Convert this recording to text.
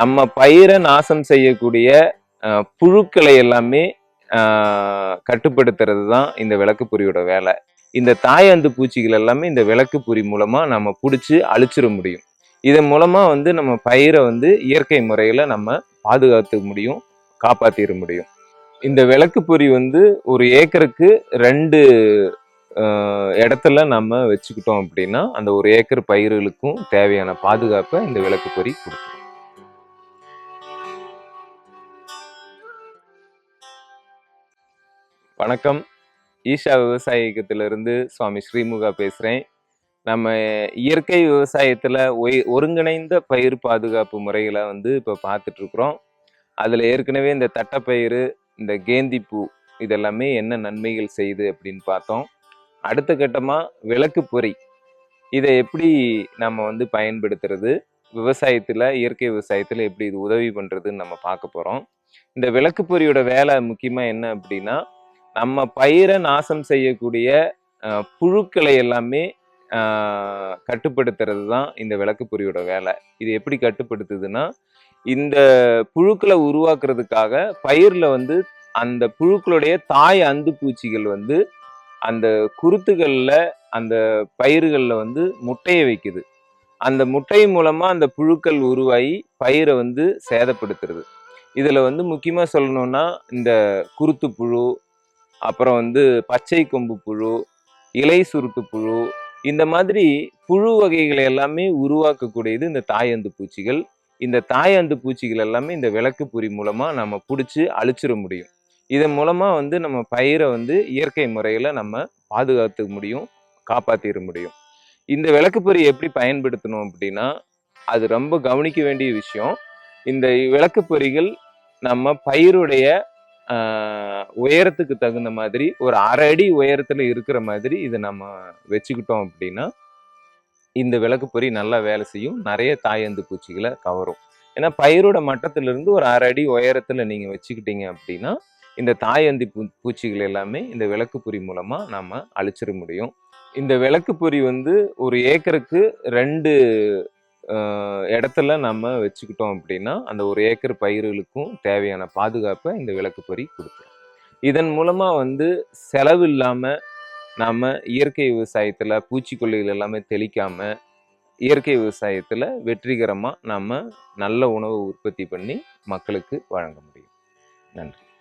நம்ம பயிரை நாசம் செய்யக்கூடிய புழுக்களை எல்லாமே கட்டுப்படுத்துறது தான் இந்த விளக்குப்பொறியோட வேலை. இந்த தாயந்து பூச்சிகள் எல்லாமே இந்த விளக்குப்பொறி மூலமாக நம்ம பிடிச்சி அழிச்சிட முடியும். இதன் மூலமாக வந்து நம்ம பயிரை வந்து இயற்கை முறையில் நம்ம பாதுகாத்து முடியும் காப்பாற்றிட முடியும். இந்த விளக்குப்பொறி வந்து ஒரு ஏக்கருக்கு ரெண்டு இடத்துல நம்ம வச்சுக்கிட்டோம் அப்படின்னா அந்த ஒரு ஏக்கர் பயிர்களுக்கும் தேவையான பாதுகாப்பை இந்த விளக்குப்பொறி கொடுக்கும். வணக்கம். ஈஷா விவசாய இயக்கத்திலிருந்து சுவாமி ஸ்ரீமுகா பேசுகிறேன் நம்ம இயற்கை விவசாயத்தில் ஒய் ஒருங்கிணைந்த பயிர் பாதுகாப்பு முறைகளை வந்து இப்போ பார்த்துட்ருக்குறோம். அதில் ஏற்கனவே இந்த தட்டைப்பயிறு இந்த கேந்திப்பூ இதெல்லாமே என்ன நன்மைகள் செய்யுது அப்படின்னு பார்த்தோம். அடுத்த கட்டமாக விளக்கு பொறி இதை எப்படி நம்ம வந்து பயன்படுத்துறது விவசாயத்தில் இயற்கை விவசாயத்தில் எப்படி இது உதவி பண்ணுறதுன்னு நம்ம பார்க்க போகிறோம் இந்த விளக்கு பொறியோட வேலை முக்கியமாக என்ன அப்படின்னா நம்ம பயிரை நாசம் செய்யக்கூடிய புழுக்களை எல்லாமே கட்டுப்படுத்துறது தான் இந்த விளக்குப்பொறியோட வேலை. இது எப்படி கட்டுப்படுத்துதுன்னா இந்த புழுக்களை உருவாக்குறதுக்காக பயிரில் வந்து அந்த புழுக்களுடைய தாய் அந்து பூச்சிகள் வந்து அந்த குருத்துகளில் அந்த பயிர்களில் வந்து முட்டையை வைக்குது. அந்த முட்டை மூலமாக அந்த புழுக்கள் உருவாகி பயிரை வந்து சேதப்படுத்துறது. இதில் வந்து முக்கியமாக சொல்லணும்னா இந்த குருத்து புழு அப்புறம் வந்து பச்சை கொம்பு புழு இலை சுருட்டு புழு இந்த மாதிரி புழு வகைகளை எல்லாமே உருவாக்கக்கூடியது இந்த தாயந்து பூச்சிகள். இந்த தாயந்து பூச்சிகள் எல்லாமே இந்த விளக்கு பொறி மூலமா நம்ம பிடிச்சி அழிச்சிட முடியும். இதன் மூலமா வந்து நம்ம பயிரை வந்து இயற்கை முறையில நம்ம பாதுகாத்துக்க முடியும் காப்பாத்திட முடியும். இந்த விளக்குப்பொறி எப்படி பயன்படுத்தணும் அப்படின்னா அது ரொம்ப கவனிக்க வேண்டிய விஷயம். இந்த விளக்குப்பொறிகள் நம்ம பயிருடைய உயரத்துக்கு தகுந்த மாதிரி ஒரு அரை அடி உயரத்தில் இருக்கிற மாதிரி இதை நம்ம வச்சுக்கிட்டோம் அப்படின்னா இந்த விளக்குப்பொறி நல்லா வேலை செய்யும். நிறைய தாயந்து பூச்சிகளை கவரும். ஏன்னா பயிரோட மட்டத்திலிருந்து ஒரு அரை அடி உயரத்தில் நீங்கள் வச்சுக்கிட்டீங்க அப்படின்னா இந்த தாயந்தி பூ பூச்சிகள் எல்லாமே இந்த விளக்கு பொறி மூலமாக நம்ம அழிச்சிட முடியும். இந்த விளக்குப்பொறி வந்து ஒரு ஏக்கருக்கு ரெண்டு இடத்துல நம்ம வச்சுக்கிட்டோம் அப்படின்னா அந்த ஒரு ஏக்கர் பயிர்களுக்கும் தேவையான பாதுகாப்பை இந்த விளக்குப்பொறி கொடுத்துரும் இதன் மூலமாக வந்து செலவு இல்லாமல் நாம் இயற்கை விவசாயத்தில் பூச்சிக்கொல்லிகள் எல்லாமே தெளிக்காமல் இயற்கை விவசாயத்தில் வெற்றிகரமாக நம்ம நல்ல உணவு உற்பத்தி பண்ணி மக்களுக்கு வழங்க முடியும். நன்றி.